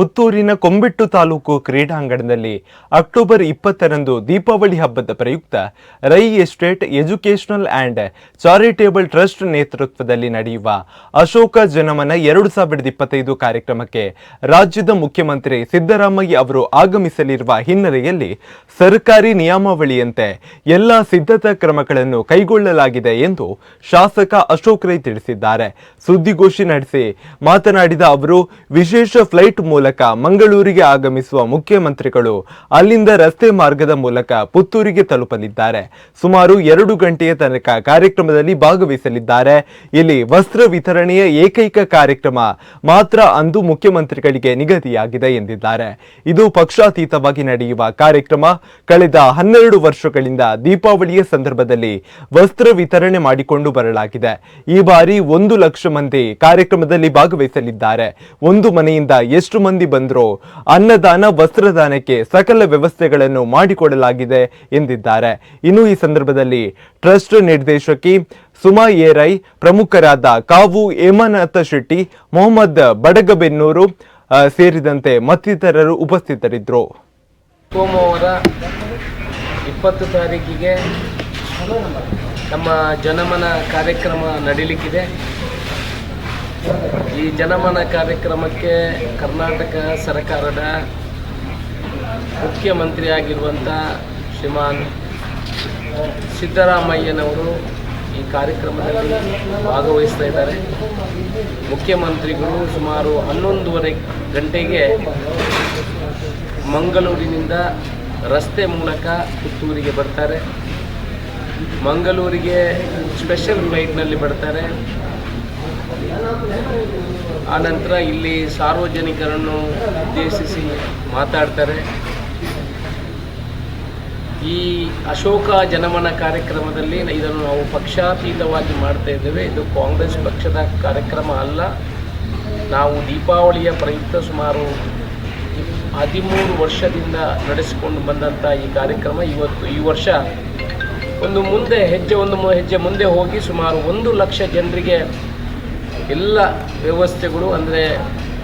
ಪುತ್ತೂರಿನ ಕೊಂಬಿಟ್ಟು ತಾಲೂಕು ಕ್ರೀಡಾಂಗಣದಲ್ಲಿ ಅಕ್ಟೋಬರ್ ಇಪ್ಪತ್ತರಂದು ದೀಪಾವಳಿ ಹಬ್ಬದ ಪ್ರಯುಕ್ತ Rai estate educational and charitable trust ನೇತೃತ್ವದಲ್ಲಿ ನಡೆಯುವ ಅಶೋಕ ಜನಮನ ಎರಡು ಸಾವಿರದ ಇಪ್ಪತ್ತೈದು ಕಾರ್ಯಕ್ರಮಕ್ಕೆ ರಾಜ್ಯದ ಮುಖ್ಯಮಂತ್ರಿ ಸಿದ್ದರಾಮಯ್ಯ ಅವರು ಆಗಮಿಸಲಿರುವ ಹಿನ್ನೆಲೆಯಲ್ಲಿ ಸರ್ಕಾರಿ ನಿಯಮಾವಳಿಯಂತೆ ಎಲ್ಲ ಸಿದ್ಧತಾ ಕ್ರಮಗಳನ್ನು ಕೈಗೊಳ್ಳಲಾಗಿದೆ ಎಂದು ಶಾಸಕ ಅಶೋಕ್ ರೈ ತಿಳಿಸಿದ್ದಾರೆ. ಸುದ್ದಿಗೋಷ್ಠಿ ನಡೆಸಿ ಮಾತನಾಡಿದ ಅವರು, ವಿಶೇಷ ಫ್ಲೈಟ್ ಮೂಲಕ ಮಂಗಳೂರಿಗೆ ಆಗಮಿಸುವ ಮುಖ್ಯಮಂತ್ರಿಗಳು ಅಲ್ಲಿಂದ ರಸ್ತೆ ಮಾರ್ಗದ ಮೂಲಕ ಪುತ್ತೂರಿಗೆ ತಲುಪಲಿದ್ದಾರೆ. ಸುಮಾರು ಎರಡು ಗಂಟೆಯ ತನಕ ಕಾರ್ಯಕ್ರಮದಲ್ಲಿ ಭಾಗವಹಿಸಲಿದ್ದಾರೆ. ಇಲ್ಲಿ ವಸ್ತ್ರ ವಿತರಣೆಯ ಏಕೈಕ ಕಾರ್ಯಕ್ರಮ ಮಾತ್ರ ಅಂದು ಮುಖ್ಯಮಂತ್ರಿಗಳಿಗೆ ನಿಗದಿಯಾಗಿದೆ ಎಂದಿದ್ದಾರೆ. ಇದು ಪಕ್ಷಾತೀತವಾಗಿ ನಡೆಯುವ ಕಾರ್ಯಕ್ರಮ. ಕಳೆದ ಹನ್ನೆರಡು ವರ್ಷಗಳಿಂದ ದೀಪಾವಳಿಯ ಸಂದರ್ಭದಲ್ಲಿ ವಸ್ತ್ರ ವಿತರಣೆ ಮಾಡಿಕೊಂಡು ಬರಲಾಗಿದೆ. ಈ ಬಾರಿ ಒಂದು ಲಕ್ಷ ಮಂದಿ ಕಾರ್ಯಕ್ರಮದಲ್ಲಿ ಭಾಗವಹಿಸಲಿದ್ದಾರೆ. ಒಂದು ಮನೆಯಿಂದ ಎಷ್ಟು ಮಂದಿ ಬಂದರೂ ಅನ್ನದಾನ, ವಸ್ತ್ರದಾನಕ್ಕೆ ಸಕಲ ವ್ಯವಸ್ಥೆಗಳನ್ನು ಮಾಡಿಕೊಡಲಾಗಿದೆ ಎಂದಿದ್ದಾರೆ. ಇನ್ನು ಈ ಸಂದರ್ಭದಲ್ಲಿ ಟ್ರಸ್ಟ್ ನಿರ್ದೇಶಕಿ ಸುಮಾ ಏರೈ, ಪ್ರಮುಖರಾದ ಕಾವು ಹೇಮನಾಥ ಶೆಟ್ಟಿ, ಮೊಹಮ್ಮದ್ ಬಡಗಬೆನ್ನೂರು ಸೇರಿದಂತೆ ಮತ್ತಿತರರು ಉಪಸ್ಥಿತರಿದ್ದರು. ಸೋಮವಾರ ಇಪ್ಪತ್ತು ತಾರೀಕಿಗೆ ನಮ್ಮ ಜನಮನ ಕಾರ್ಯಕ್ರಮ ನಡೀಲಿಕ್ಕಿದೆ. ಈ ಜನಮನ ಕಾರ್ಯಕ್ರಮಕ್ಕೆ ಕರ್ನಾಟಕ ಸರ್ಕಾರದ ಮುಖ್ಯಮಂತ್ರಿಯಾಗಿರುವಂಥ ಶ್ರೀಮಾನ್ ಸಿದ್ದರಾಮಯ್ಯನವರು ಈ ಕಾರ್ಯಕ್ರಮದಲ್ಲಿ ಭಾಗವಹಿಸ್ತಾ ಇದ್ದಾರೆ. ಮುಖ್ಯಮಂತ್ರಿಗಳು ಸುಮಾರು ಹನ್ನೊಂದುವರೆ ಗಂಟೆಗೆ ಮಂಗಳೂರಿನಿಂದ ರಸ್ತೆ ಮೂಲಕ ಪುತ್ತೂರಿಗೆ ಬರ್ತಾರೆ. ಮಂಗಳೂರಿಗೆ ಸ್ಪೆಷಲ್ ಫ್ಲೈಟ್ನಲ್ಲಿ ಬರ್ತಾರೆ. ಆನಂತರ ಇಲ್ಲಿ ಸಾರ್ವಜನಿಕರನ್ನು ಉದ್ದೇಶಿಸಿ ಮಾತಾಡ್ತಾರೆ. ಈ ಅಶೋಕ ಜನಮನ ಕಾರ್ಯಕ್ರಮದಲ್ಲಿ ಇದನ್ನು ನಾವು ಪಕ್ಷಾತೀತವಾಗಿ ಮಾಡ್ತಾ ಇದ್ದೇವೆ. ಇದು ಕಾಂಗ್ರೆಸ್ ಪಕ್ಷದ ಕಾರ್ಯಕ್ರಮ ಅಲ್ಲ. ನಾವು ದೀಪಾವಳಿಯ ಪ್ರಯುಕ್ತ ಸುಮಾರು ಹದಿಮೂರು ವರ್ಷದಿಂದ ನಡೆಸಿಕೊಂಡು ಬಂದಂಥ ಈ ಕಾರ್ಯಕ್ರಮ. ಇವತ್ತು ಈ ವರ್ಷ ಒಂದು ಮುಂದೆ ಹೆಜ್ಜೆ, ಒಂದು ಹೆಜ್ಜೆ ಮುಂದೆ ಹೋಗಿ ಸುಮಾರು ಒಂದು ಲಕ್ಷ ಜನರಿಗೆ ಎಲ್ಲ ವ್ಯವಸ್ಥೆಗಳು ಅಂದರೆ